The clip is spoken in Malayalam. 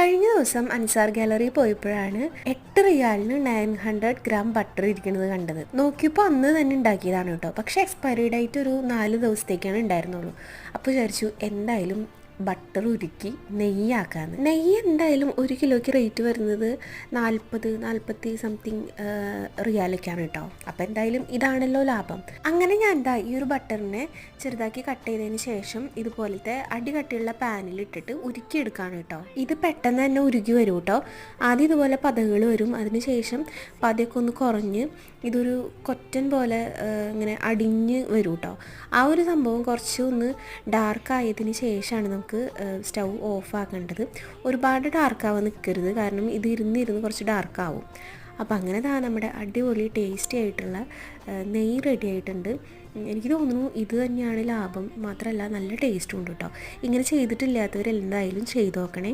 കഴിഞ്ഞ ദിവസം അൻസാർ ഗാലറി പോയപ്പോഴാണ് എട്ട് റിയാലിന് നയൻ ഹൺഡ്രഡ് ഗ്രാം ബട്ടർ ഇരിക്കുന്നത് കണ്ടത്. നോക്കിയപ്പോൾ അന്ന് തന്നെ ഉണ്ടാക്കിയതാണ് കേട്ടോ. പക്ഷേ എക്സ്പയറി ഡേറ്റ് ഒരു നാല് ദിവസത്തേക്കാണ് ഉണ്ടായിരുന്നുള്ളൂ. അപ്പോൾ വിചാരിച്ചു എന്തായാലും ബട്ടർ ഉരുക്കി നെയ്യാക്കാന്ന്. നെയ്യ് എന്തായാലും ഒരു കിലോയ്ക്ക് റേറ്റ് വരുന്നത് നാൽപ്പത് നാൽപ്പത്തി സംതിങ് റിയാലൊക്കെയാണ് കേട്ടോ അപ്പോൾ എന്തായാലും ഇതാണല്ലോ ലാഭം. അങ്ങനെ ഞാൻ എന്താ ഈ ഒരു ബട്ടറിനെ ചെറുതാക്കി കട്ട് ചെയ്തതിന് ശേഷം ഇതുപോലത്തെ അടി കട്ടിയുള്ള പാനിൽ ഇട്ടിട്ട് ഉരുക്കിയെടുക്കാണ് കേട്ടോ ഇത് പെട്ടെന്ന് തന്നെ ഉരുകി വരും കേട്ടോ ആദ്യം ഇതുപോലെ പതകൾ വരും. അതിനുശേഷം പതയൊക്കെ ഒന്ന് കുറഞ്ഞ് ഇതൊരു കൊറ്റൻ പോലെ ഇങ്ങനെ അടിഞ്ഞ് വരും കേട്ടോ ആ ഒരു സംഭവം കുറച്ചൊന്ന് ഡാർക്ക് ആയതിന് ശേഷമാണ് നമുക്ക് സ്റ്റൗ ഓഫ് ആക്കേണ്ടത് ഒരുപാട് ഡാർക്കാവാൻ നിൽക്കരുത് കാരണം ഇത് ഇരുന്നിരുന്ന് കുറച്ച് ഡാർക്കാവും അപ്പോൾ അങ്ങനെ താ നമ്മുടെ അടിപൊളി ടേസ്റ്റി ആയിട്ടുള്ള നെയ് റെഡി ആയിട്ടുണ്ട്. എനിക്ക് തോന്നുന്നു ഇത് തന്നെയാണ് ലാഭം. മാത്രമല്ല നല്ല ടേസ്റ്റും ഉണ്ട് കേട്ടോ ഇങ്ങനെ ചെയ്തിട്ടില്ലാത്തവരെന്തായാലും ചെയ്തു ചെയ്ത് നോക്കണേ.